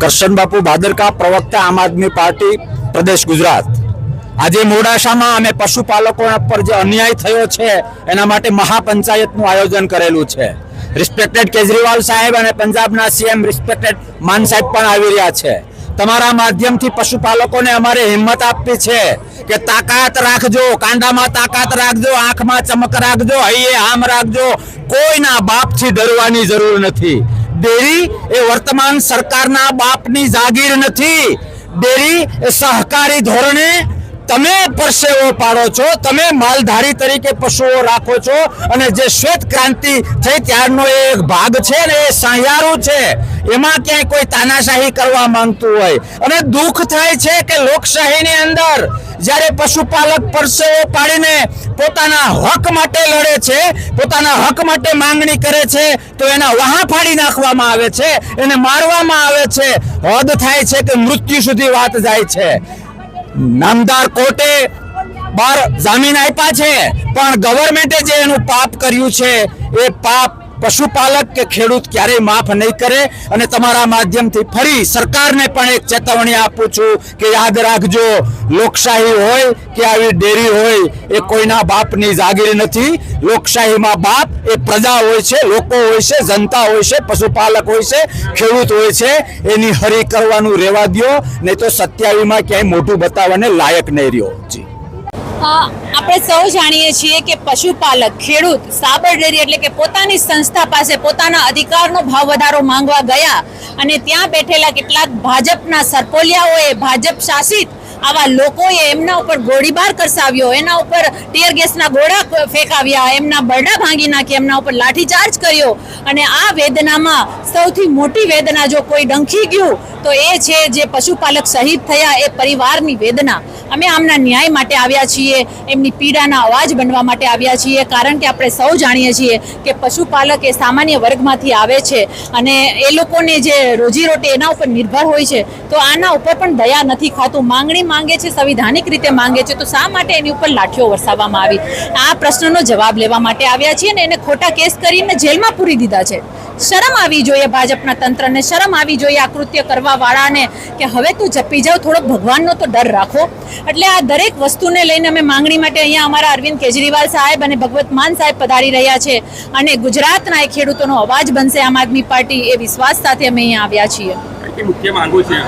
કરશન બાપુ ભાદરકા પ્રવક્તા આમ આદમી પાર્ટી, પ્રદેશ ગુજરાત. આજે મોડાસામાં અમે પશુપાલકો પર જે અન્યાય થયો છે, એના માટે મહાપંચાયતનું આયોજન કરેલું છે. રિસ્પેક્ટેડ કેજરીવાલ સાહેબ અને પંજાબના સીએમ રિસ્પેક્ટેડ માન સાહેબ પણ આવી રહ્યા છે. તમારા માધ્યમથી પશુપાલકોને અમારે હિંમત આપવી છે કે તાકાત રાખજો, કાંડામાં તાકાત રાખજો, આંખમાં ચમક રાખજો, હૈયે આમ રાખજો. કોઈના બાપથી ડરવાની જરૂર નથી. ડેરી એ વર્તમાન સરકારના બાપની જાગીર નથી. ડેરી એ સહકારી ધોરણે તમે પરસેવો પાડો છો, તમે માલધારી તરીકે પશુઓ રાખો છો અને જે શ્વેત ક્રાંતિ થઈ ત્યારનો એક ભાગ છે ને એ સહિયારું છે. એમાં ક્યાંય કોઈ તાનાશાહી કરવા માંગતું હોય. અને દુઃખ થાય છે કે લોકશાહીની અંદર જ્યારે પશુપાલક પરસેવો પાડીને પોતાના હક માટે લડે છે, પોતાના હક માટે માંગણી કરે છે, તો એના વહા ફાડી નાખવામાં આવે છે, એને મારવામાં આવે છે. હદ થાય છે કે મૃત્યુ સુધી વાત જાય છે. નામદાર કોર્ટે બાર જામીન આપ્યા છે, પણ ગવર્મેન્ટે જે એનું પાપ કર્યું છે, એ પાપ પશુપાલક કે ખેડૂત ક્યારેય માફ નહીં કરે અને તમારા માધ્યમથી ફરી સરકારને પણ એક ચેતવણી આપું છું કે યાદ રાખજો, લોકશાહી હોય કે આવી ડેરી હોય, એ કોઈના બાપની જાગીર નથી. લોકશાહીમાં બાપ એ પ્રજા હોય છે, લોકો હોય છે, જનતા હોય છે, પશુપાલક હોય છે, ખેડૂત હોય છે, એની હરી કરવાનું રહેવા દ્યો, નહીં તો સત્યાવીમાં ક્યાંય મોટું બતાવવાને લાયક નહીં રહ્યો. જી. આપણે સૌ જાણીએ છીએ કે પશુપાલક, ખેડૂત સાબર ડેરી એટલે કે પોતાની સંસ્થા પાસે પોતાના અધિકારનો ભાવ વધારો માંગવા ગયા અને ત્યાં બેઠેલા કેટલાક ભાજપના સરપોલિયાઓએ, ભાજપ શાસિત આવા લોકોએ એમના ઉપર ગોળીબાર કરસાવ્યો, એના ઉપર ટીયર ગેસના ગોળા ફેંકાવ્યા, એમના બરડા ભાંગી નાખ્યા, એમના ઉપર લાઠીચાર્જ કર્યો અને આ વેદનામાં સૌથી મોટી વેદના જો કોઈ ડંખી ગયું, તો એ છે જે પશુપાલક શહીદ થયા એ પરિવારની વેદના. અમે આમના ન્યાય માટે આવ્યા છીએ, એમની પીડાના અવાજ બનવા માટે આવ્યા છીએ, કારણ કે આપણે સૌ જાણીએ છીએ કે પશુપાલક એ સામાન્ય વર્ગમાંથી આવે છે અને એ લોકોને જે રોજીરોટી એના ઉપર નિર્ભર હોય છે, તો આના ઉપર પણ દયા નથી ખાતું. માંગણી માંગે છે, સંવિધાનિક રીતે માંગે છે, તો શા માટે એની ઉપર લાઠીઓ વરસાવવામાં આવી? આ પ્રશ્નનો જવાબ લેવા માટે આવ્યા છીએ અને એને ખોટા કેસ કરીને જેલમાં પૂરી દીધા છે. શરમ આવી જોઈએ ભાજપના તંત્રને શરમ આવી જોઈએ આ કૃત્ય કરવા વાળાને કે હવે તું જપી જાવ થોડોક ભગવાનનો તો ડર રાખો. એટલે આ દરેક વસ્તુને લઈને અમે માંગણી માટે અહીંયા અમારા અરવિંદ કેજરીવાલ સાહેબ અને ભગવત માન સાહેબ પધારી રહ્યા છે અને ગુજરાતના એ ખેડૂતોનો અવાજ બનશે આમ આદમી પાર્ટી એ વિશ્વાસ સાથે અમે અહીંયા આવ્યા છીએ. મુખ્ય માંગો છે?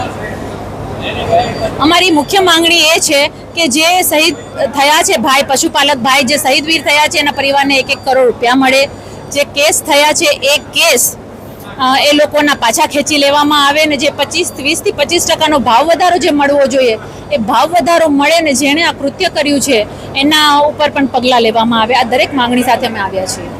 અમારી મુખ્ય માંગણી એ છે કે જે શહીદ થયા છે ભાઈ પશુપાલક ભાઈ જે શહીદ વીર થયા છે એના પરિવારને એક એક કરોડ રૂપિયા મળે. જે કેસ થયા છે, એ કેસ એ લોકોના પાછા ખેંચી લેવામાં આવે ને જે પચીસ, વીસથી પચીસ ટકાનો ભાવ વધારો જે મળવો જોઈએ, એ ભાવ વધારો મળે ને જેણે આ કૃત્ય કર્યું છે, એના ઉપર પણ પગલાં લેવામાં આવે. આ દરેક માંગણી સાથે અમે આવ્યા છીએ.